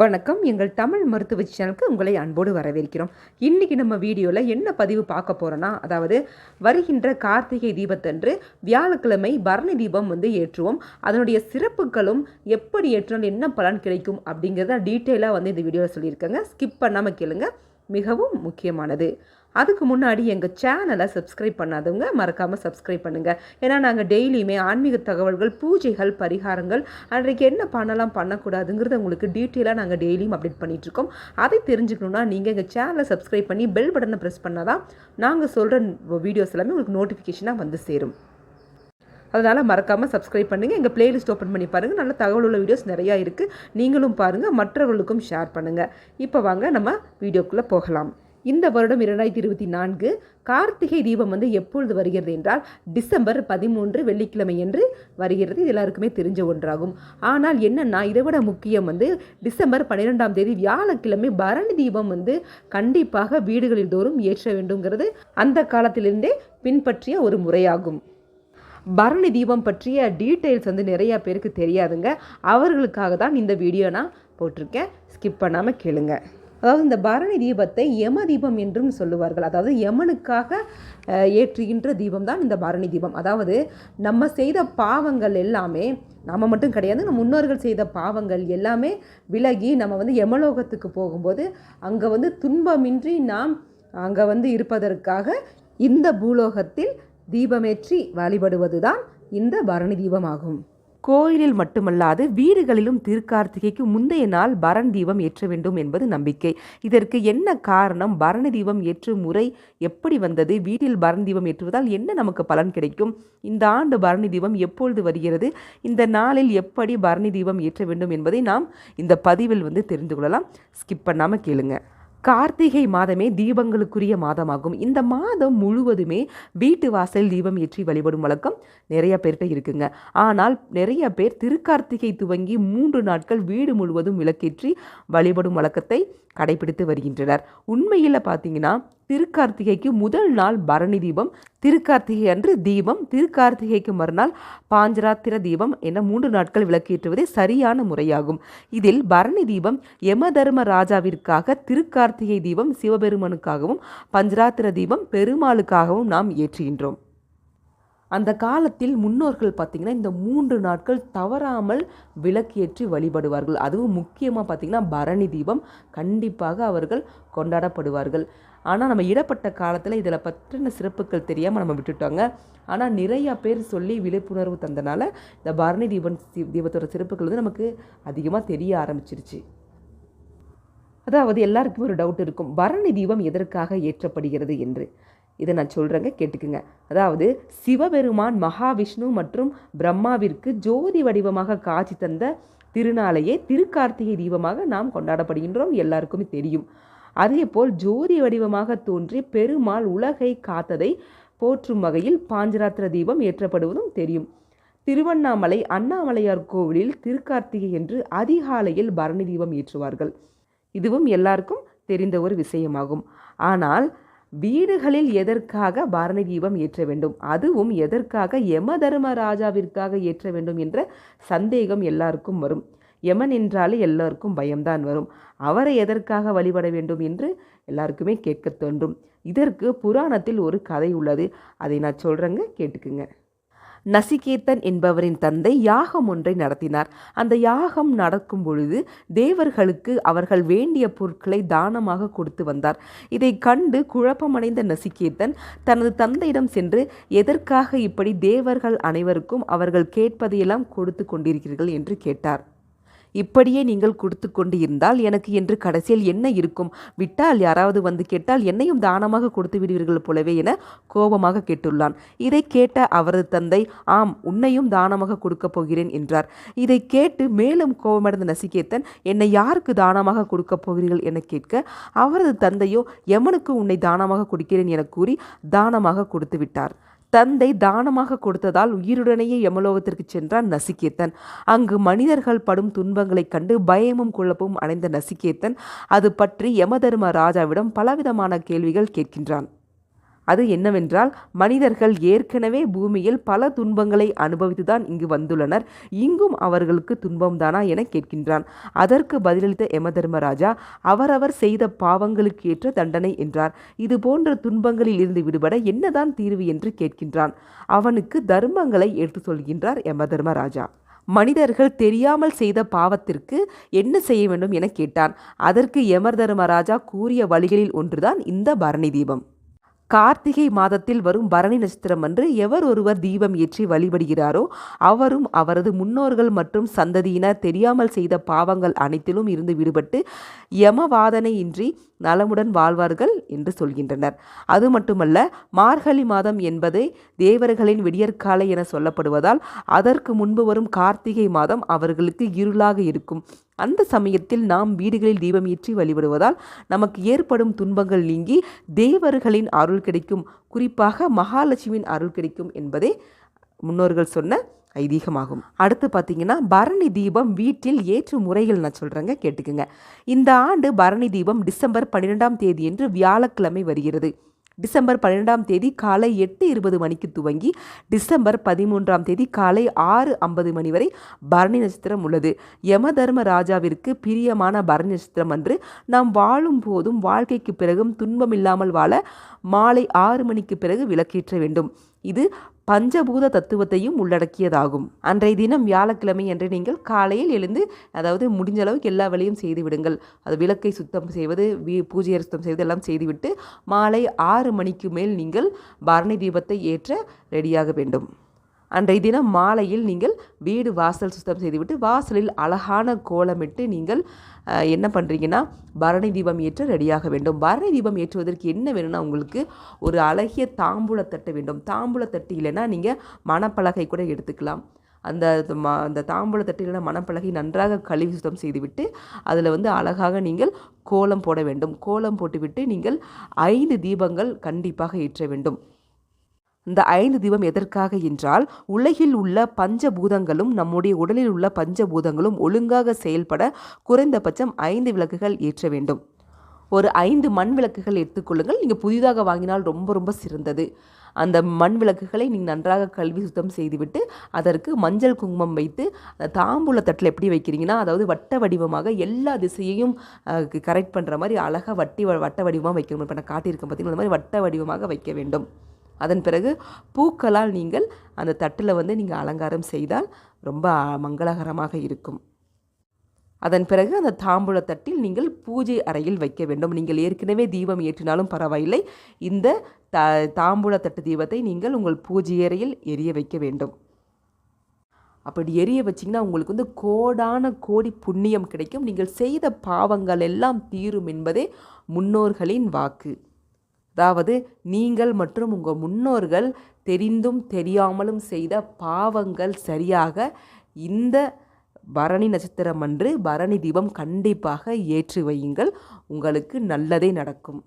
வணக்கம். எங்கள் தமிழ் மருத்துவ சேனலுக்கு உங்களை அன்போடு வரவேற்கிறோம். இன்றைக்கி நம்ம வீடியோவில் என்ன பதிவு பார்க்க போகிறோன்னா அதாவது வருகின்ற கார்த்திகை தீபத்தன்று வியாழக்கிழமை பரணி தீபம் வந்து ஏற்றுவோம். அதனுடைய சிறப்புகளும் எப்படி ஏற்றினால் என்ன பலன் கிடைக்கும் அப்படிங்கிறத டீட்டெயிலாக வந்து இந்த வீடியோவில் சொல்லியிருக்கேங்க. ஸ்கிப் பண்ணாமல் கேளுங்கள் மிகவும் முக்கியமானது. அதுக்கு முன்னாடி எங்கள் சேனலை சப்ஸ்கிரைப் பண்ணாதவங்க மறக்காமல் சப்ஸ்கிரைப் பண்ணுங்கள் ஏன்னா நாங்கள் டெய்லியுமே ஆன்மீக தகவல்கள் பூஜைகள் பரிகாரங்கள் அன்றைக்கு என்ன பண்ணலாம் பண்ணக்கூடாதுங்கிறத உங்களுக்கு டீட்டெயிலாக நாங்கள் டெய்லியும் அப்டேட் பண்ணிகிட்ருக்கோம் அதை தெரிஞ்சுக்கணுன்னா நீங்கள் எங்கள் சேனலை சப்ஸ்கிரைப் பண்ணி பெல் பட்டனை ப்ரெஸ் பண்ணால் தான் நாங்கள் சொல்கிற வீடியோஸ் எல்லாமே உங்களுக்கு நோட்டிஃபிகேஷனாக வந்து சேரும். அதனால் மறக்காமல் சப்ஸ்கிரைப் பண்ணுங்கள் எங்கள் பிளேலிஸ்ட் ஓப்பன் பண்ணி பாருங்கள் நல்ல தகவல் உள்ள வீடியோஸ் நிறையா இருக்குது நீங்களும் பாருங்கள் மற்றவர்களுக்கும் ஷேர் பண்ணுங்கள் இப்போ வாங்க நம்ம வீடியோக்குள்ளே போகலாம். இந்த வருடம் இரண்டாயிரத்தி இருபத்தி நான்கு கார்த்திகை தீபம் வந்து எப்பொழுது வருகிறது என்றால் டிசம்பர் பதிமூன்று வெள்ளிக்கிழமை என்று வருகிறது. இது எல்லாருக்குமே தெரிஞ்ச ஒன்றாகும். ஆனால் என்னென்னா இதை விட முக்கியம் வந்து டிசம்பர் பன்னிரெண்டாம் தேதி வியாழக்கிழமை பரணி தீபம் வந்து கண்டிப்பாக வீடுகளில் தோறும் ஏற்ற வேண்டுங்கிறது அந்த காலத்திலிருந்தே பின்பற்றிய ஒரு முறையாகும். பரணி தீபம் பற்றிய டீட்டெயில்ஸ் வந்து நிறையா பேருக்கு தெரியாதுங்க. அவர்களுக்காக தான் இந்த வீடியோ நான் போட்டிருக்கேன். ஸ்கிப் பண்ணாமல் கேளுங்க. அதாவது இந்த பரணி தீபத்தை யம தீபம் என்றும் சொல்லுவார்கள். அதாவது யமனுக்காக ஏற்றுகின்ற தீபம் தான் இந்த பரணி தீபம். அதாவது நம்ம செய்த பாவங்கள் எல்லாமே நம்ம மட்டும் கிடையாது நம்ம முன்னோர்கள் செய்த பாவங்கள் எல்லாமே விலகி நம்ம வந்து யமலோகத்துக்கு போகும்போது அங்கே வந்து துன்பமின்றி நாம் அங்கே வந்து இருப்பதற்காக இந்த பூலோகத்தில் தீபமேற்றி வழிபடுவது தான் இந்த பரணி தீபமாகும். கோயிலில் மட்டுமல்லாது வீடுகளிலும் திருக்கார்த்திகைக்கு முந்தைய நாள் பரண் தீபம் ஏற்ற வேண்டும் என்பது நம்பிக்கை. இதற்கு என்ன காரணம்? பரணி தீபம் ஏற்றும் முறை எப்படி வந்தது? வீட்டில் பரணி தீபம் ஏற்றுவதால் என்ன நமக்கு பலன் கிடைக்கும்? இந்த ஆண்டு பரணி தீபம் எப்பொழுது வருகிறது? இந்த நாளில் எப்படி பரணி தீபம் ஏற்ற வேண்டும் என்பதை நாம் இந்த பதிவில் வந்து தெரிந்து கொள்ளலாம். ஸ்கிப் பண்ணாமல் கேளுங்கள் கார்த்திகை மாதமே தீபங்களுக்குரிய மாதமாகும். இந்த மாதம் முழுவதுமே வீட்டு வாசல் தீபம் ஏற்றி வழிபடும் வழக்கம் நிறைய பேர்கிட்ட இருக்குங்க. ஆனால் நிறைய பேர் திருக்கார்த்திகை துவங்கி மூன்று நாட்கள் வீடு முழுவதும் விளக்கேற்றி வழிபடும் வழக்கத்தை கடைபிடித்து வருகின்றனர். உண்மையில் பார்த்தீங்கன்னா திருக்கார்த்திகைக்கு முதல் நாள் பரணி தீபம் திருக்கார்த்திகை அன்று தீபம் திருக்கார்த்திகைக்கு மறுநாள் பாஞ்சராத்திர தீபம் என மூன்று நாட்கள் விளக்கேற்றுவதே சரியான முறையாகும். இதில் பரணி தீபம் யமதர்ம ராஜாவிற்காக திருக்கார்த்திகை தீபம் சிவபெருமனுக்காகவும் பஞ்சராத்திர தீபம் பெருமாளுக்காகவும் நாம் ஏற்றுகின்றோம். அந்த காலத்தில் முன்னோர்கள் பார்த்திங்கன்னா இந்த மூன்று நாட்கள் தவறாமல் விளக்கேற்றி வழிபடுவார்கள். அதுவும் முக்கியமாக பார்த்திங்கன்னா பரணி தீபம் கண்டிப்பாக அவர்கள் கொண்டாடப்படுவார்கள். ஆனால் நம்ம இடப்பட்ட காலத்தில் இதில் பற்றின சிறப்புகள் தெரியாமல் நம்ம விட்டுட்டோங்க. ஆனால் நிறையா பேர் சொல்லி விழிப்புணர்வு தந்தனால இந்த பரணி தீபம் தீபத்தோட சிறப்புகள் வந்து நமக்கு அதிகமாக தெரிய ஆரம்பிச்சிருச்சு. அதாவது எல்லாருக்குமே ஒரு டவுட் இருக்கும். பரணி தீபம் எதற்காக ஏற்றப்படுகிறது என்று. இதை நான் சொல்கிறேங்க கேட்டுக்குங்க. அதாவது சிவபெருமான் மகாவிஷ்ணு மற்றும் பிரம்மாவிற்கு ஜோதி வடிவமாக காட்சி தந்த திருநாளையே திருக்கார்த்திகை தீபமாக நாம் கொண்டாடப்படுகின்றோம். எல்லாருக்குமே தெரியும். அதேபோல் ஜோதி வடிவமாக தோன்றி பெருமாள் உலகை காத்ததை போற்றும் வகையில் பாஞ்சராத்திர தீபம் ஏற்றப்படுவதும் தெரியும். திருவண்ணாமலை அண்ணாமலையார் கோவிலில் திருக்கார்த்திகை என்று அதிகாலையில் பரணி தீபம் ஏற்றுவார்கள். இதுவும் எல்லாருக்கும் தெரிந்த ஒரு விஷயமாகும். ஆனால் வீடுகளில் எதற்காக பரணி தீபம் ஏற்ற வேண்டும்? அதுவும் எதற்காக யம தர்மராஜாவிற்காக ஏற்ற வேண்டும் என்ற சந்தேகம் எல்லாருக்கும் வரும். யமன் என்றாலே எல்லோருக்கும் பயம்தான் வரும். அவரை எதற்காக வழிபட வேண்டும் என்று எல்லாருக்குமே கேட்க தோன்றும். இதற்கு புராணத்தில் ஒரு கதை உள்ளது. அதை நான் சொல்கிறேங்க கேட்டுக்குங்க. நசிகேத்தன் என்பவரின் தந்தை யாகம் ஒன்றை நடத்தினார். அந்த யாகம் நடக்கும் பொழுது தேவர்களுக்கு அவர்கள் வேண்டிய பொருட்களை தானமாக கொடுத்து வந்தார். இதை கண்டு குழப்பமடைந்த நசிகேத்தன் தனது தந்தையிடம் சென்று எதற்காக இப்படி தேவர்கள் அனைவருக்கும் அவர்கள் கேட்பதையெல்லாம் கொடுத்து கொண்டிருக்கிறீர்கள்? என்று கேட்டார். இப்படியே நீங்கள் கொடுத்து கொண்டு இருந்தால் எனக்கு என்று கடைசியில் என்ன இருக்கும்? விட்டால் யாராவது வந்து கேட்டால் என்னையும் தானமாக கொடுத்து விடுவீர்கள் போலவே என கோபமாக கேட்டுள்ளான். இதை கேட்ட அவரது தந்தை ஆம் உன்னையும் தானமாக கொடுக்கப் போகிறேன் என்றார். இதை கேட்டு மேலும் கோபமடைந்த நசிகேத்தன் என்னை யாருக்கு தானமாக கொடுக்கப் போகிறீர்கள்? என கேட்க அவரது தந்தையோ எமனுக்கு உன்னை தானமாக கொடுக்கிறேன் என கூறி தானமாக கொடுத்து விட்டார். தந்தை தானமாக கொடுத்ததால் உயிருடனேயே யமலோகத்திற்கு சென்றான் நசிகேத்தன். அங்கு மனிதர்கள் படும் துன்பங்களைக் கண்டு பயமும் குழப்பமும் அடைந்த நசிகேத்தன் அது பற்றி யமதர்ம ராஜாவிடம் பலவிதமான கேள்விகள் கேட்கின்றான். அது என்னவென்றால் மனிதர்கள் ஏற்கனவே பூமியில் பல துன்பங்களை அனுபவித்துதான் இங்கு வந்துள்ளனர். இங்கும் அவர்களுக்கு துன்பம்தானா என கேட்கின்றான். அதற்கு பதிலளித்த யமதர்மராஜா அவரவர் செய்த பாவங்களுக்கு ஏற்ற தண்டனை என்றார். இது போன்ற துன்பங்களில் இருந்து விடுபட என்னதான் தீர்வு என்று கேட்கின்றான். அவனுக்கு தர்மங்களை எடுத்து சொல்கின்றார் யமதர்மராஜா. மனிதர்கள் தெரியாமல் செய்த பாவத்திற்கு என்ன செய்ய வேண்டும் என கேட்டான். அதற்கு யமர் தர்மராஜா கூறிய வழிகளில் ஒன்றுதான் இந்த பரணி தீபம். கார்த்திகை மாதத்தில் வரும் பரணி நட்சத்திரம் அன்று எவர் ஒருவர் தீபம் ஏற்றி வழிபடுகிறாரோ அவரும் அவரது முன்னோர்கள் மற்றும் சந்ததியினர் தெரியாமல் செய்த பாவங்கள் அனைத்திலும் இருந்து விடுபட்டு யமவாதனையின்றி நலமுடன் வாழ்வார்கள் என்று சொல்கின்றனர். அது மட்டுமல்ல மார்கழி மாதம் என்பதே தேவர்களின் விடியற்காலை என சொல்லப்படுவதால் அதற்கு முன்பு வரும் கார்த்திகை மாதம் அவர்களுக்கு இருளாக இருக்கும். அந்த சமயத்தில் நாம் வீடுகளில் தீபம் ஏற்றி வழிபடுவதால் நமக்கு ஏற்படும் துன்பங்கள் நீங்கி தேவர்களின் அருள் கிடைக்கும். குறிப்பாக மகாலட்சுமியின் அருள் கிடைக்கும் என்பதே முன்னோர்கள் சொன்ன ஐதீகமாகும். அடுத்து பார்த்தீங்கன்னா பரணி தீபம் வீட்டில் ஏற்று முறைகள் நான் சொல்கிறேங்க கேட்டுக்குங்க. இந்த ஆண்டு பரணி தீபம் டிசம்பர் பன்னிரெண்டாம் தேதி என்று வியாழக்கிழமை வருகிறது. டிசம்பர் பன்னிரெண்டாம் தேதி காலை எட்டு இருபது மணிக்கு துவங்கி டிசம்பர் பதிமூன்றாம் தேதி காலை ஆறு ஐம்பது மணி வரை பரணி நட்சத்திரம் உள்ளது. யம தர்ம ராஜாவிற்கு பிரியமான பரணி நட்சத்திரம் அன்று நாம் வாழும் போதும் வாழ்க்கைக்கு பிறகும் துன்பமில்லாமல் வாழ மாலை ஆறு மணிக்கு பிறகு விளக்கேற்ற வேண்டும். இது பஞ்சபூத தத்துவத்தையும் உள்ளடக்கியதாகும். அன்றைய தினம் வியாழக்கிழமை என்று நீங்கள் காலையில் எழுந்து அதாவது முடிஞ்ச அளவுக்கு எல்லா வேலையும் செய்து விடுங்கள். அது விளக்கை சுத்தம் செய்வது வீ பூஜை சுத்தம் செய்வது எல்லாம் செய்துவிட்டு மாலை ஆறு மணிக்கு மேல் நீங்கள் பரணி தீபத்தை ஏற்ற ரெடியாக வேண்டும். அன்றைய தினம் மாலையில் நீங்கள் வீடு வாசல் சுத்தம் செய்துவிட்டு வாசலில் அழகான கோலமிட்டு நீங்கள் என்ன பண்ணுறீங்கன்னா பரணி தீபம் ஏற்ற ரெடியாக வேண்டும். பரணி தீபம் ஏற்றுவதற்கு என்ன வேணும்னா உங்களுக்கு ஒரு அழகிய தாம்பூலத்தட்டு வேண்டும். தாம்பூலத்தட்டு இல்லைன்னா நீங்கள் மணப்பலகை கூட எடுத்துக்கலாம். அந்த ம அந்த தாம்பூல தட்டிலான மணப்பலகை நன்றாக கழுவி சுத்தம் செய்துவிட்டு அதில் வந்து அழகாக நீங்கள் கோலம் போட வேண்டும். கோலம் போட்டுவிட்டு நீங்கள் ஐந்து தீபங்கள் கண்டிப்பாக ஏற்ற வேண்டும். இந்த ஐந்து தீபம் எதற்காக என்றால் உலகில் உள்ள பஞ்சபூதங்களும் நம்முடைய உடலில் உள்ள பஞ்சபூதங்களும் ஒழுங்காக செயல்பட குறைந்தபட்சம் ஐந்து விளக்குகள் ஏற்ற வேண்டும். ஒரு ஐந்து மண் விளக்குகள் எடுத்துக்கொள்ளுங்கள் நீங்கள் புதிதாக வாங்கினால் ரொம்ப ரொம்ப சிறந்தது. அந்த மண் விளக்குகளை நீங்கள் நன்றாக கல்வி சுத்தம் செய்துவிட்டு அதற்கு மஞ்சள் குங்குமம் வைத்து தாம்பூல தட்டில் எப்படி வைக்கிறீங்கன்னா அதாவது வட்ட வடிவமாக எல்லா திசையையும் கரெக்ட் பண்ணுற மாதிரி அழகாக வட்டி வட்ட வடிவமாக வைக்கணும். இப்போ நான் காட்டியிருக்கேன் பார்த்தீங்கன்னா அந்த மாதிரி வட்ட வடிவமாக வைக்க வேண்டும். அதன் பிறகு பூக்களால் நீங்கள் அந்த தட்டில் வந்து நீங்கள் அலங்காரம் செய்தால் ரொம்ப மங்களகரமாக இருக்கும். அதன் பிறகு அந்த தாம்பூல தட்டில் நீங்கள் பூஜை அறையில் வைக்க வேண்டும். நீங்கள் ஏற்கனவே தீபம் ஏற்றினாலும் பரவாயில்லை. இந்த த தாம்பூல தட்டு தீபத்தை நீங்கள் உங்கள் பூஜை அறையில் எரிய வைக்க வேண்டும். அப்படி எரிய வச்சிங்கன்னா உங்களுக்கு வந்து கோடான கோடி புண்ணியம் கிடைக்கும். நீங்கள் செய்த பாவங்கள் எல்லாம் தீரும் என்பதே முன்னோர்களின் வாக்கு. அதாவது நீங்கள் மற்றும் உங்கள் முன்னோர்கள் தெரிந்தும் தெரியாமலும் செய்த பாவங்கள் சரியாக இந்த பரணி நட்சத்திரம் அன்று பரணி தீபம் கண்டிப்பாக ஏற்றி வையுங்கள். உங்களுக்கு நல்லதே நடக்கும்.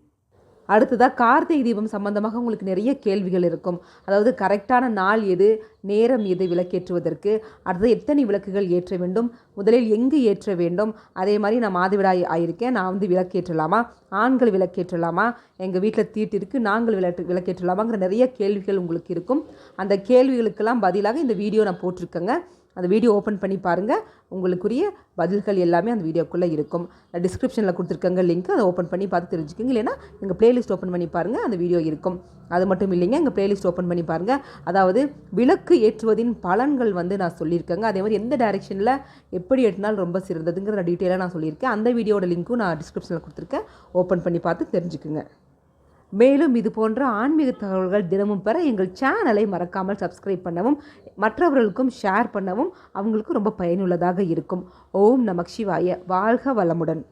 அடுத்ததாக கார்த்திகை தீபம் சம்பந்தமாக உங்களுக்கு நிறைய கேள்விகள் இருக்கும். அதாவது கரெக்டான நாள் எது நேரம் எது விளக்கேற்றுவதற்கு அடுத்தது எத்தனை விளக்குகள் ஏற்ற வேண்டும் முதலில் எங்கு ஏற்ற வேண்டும் அதே மாதிரி நான் மாதவிடாய் ஆயிருக்கேன் நான் வந்து விளக்கேற்றலாமா ஆண்கள் விளக்கேற்றலாமா எங்கள் வீட்டில் தீட்டு இருக்குது நாங்கள் விளக்கு விளக்கேற்றலாமாங்கிற நிறைய கேள்விகள் உங்களுக்கு இருக்கும். அந்த கேள்விகளுக்கெல்லாம் பதிலாக இந்த வீடியோ நான் போட்டிருக்கேங்க. அந்த வீடியோ ஓப்பன் பண்ணி பாருங்கள் உங்களுக்குரிய பதில்கள் எல்லாமே அந்த வீடியோக்குள்ளே இருக்கும். டிஸ்கிரிப்ஷனில் கொடுத்துருக்கங்க லிங்க் அதை ஓப்பன் பண்ணி பார்த்து தெரிஞ்சுக்கோங்க. இல்லைனா எங்கள் ப்ளேலிஸ்ட் ஓப்பன் பண்ணி பாருங்கள் அந்த வீடியோ இருக்கும். அது மட்டும் இல்லைங்க எங்கள் ப்ளேலிஸ்ட் ஓப்பன் பண்ணி பாருங்கள் அதாவது விளக்கு ஏற்றுவதின் பலன்கள் வந்து நான் சொல்லியிருக்கேங்க. அதே மாதிரி எந்த டைரெக்ஷனில் எப்படி ஏற்றினால் ரொம்ப சிறந்ததுங்கிற டீட்டெயிலாக நான் சொல்லியிருக்கேன். அந்த வீடியோட லிங்க்கும் நான் டிஸ்கிரிப்ஷனில் கொடுத்துருக்கேன். ஓப்பன் பண்ணி பார்த்து தெரிஞ்சுக்குங்க. மேலும் இது போன்ற ஆன்மீக தகவல்கள் தினமும் பெற எங்கள் சேனலை மறக்காமல் சப்ஸ்கிரைப் பண்ணவும் மற்றவர்களுக்கும் ஷேர் பண்ணவும் அவங்களுக்கு ரொம்ப பயனுள்ளதாக இருக்கும். ஓம் நமக் சிவாய. வாழ்க வளமுடன்.